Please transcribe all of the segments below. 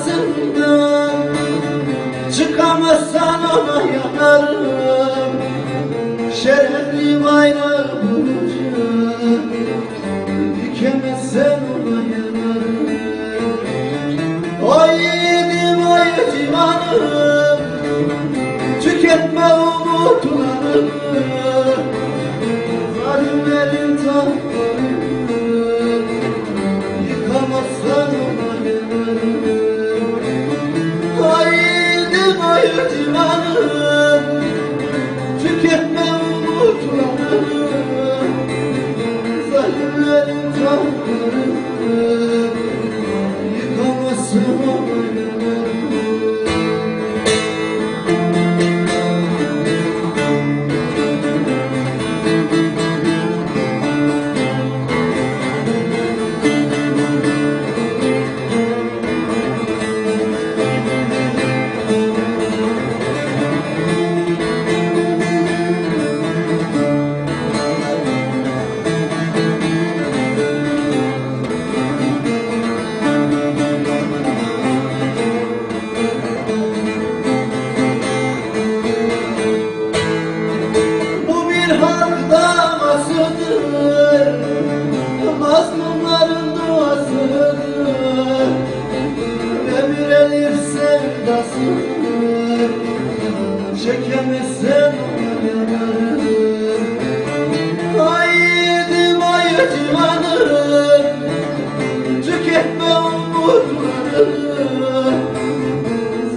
Burasından Çıkamazsan ona yanarım. Şerefli bayrağımızı Dikemezsen ona yanarım. Ay yedim ay civanım. Tüketme umutlarını. Zalimlerin tahtlarını Zalimlerin çekemezsem Haydi bayet yanır Tüketme umutları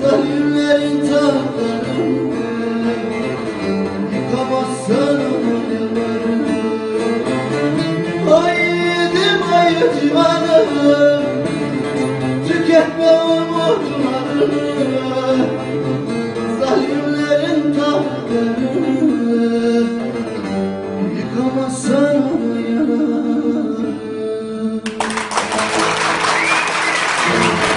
Zalimlerin tahtlarını Yıkamazsın Haydi bayet yanır Tüketme umutları maçã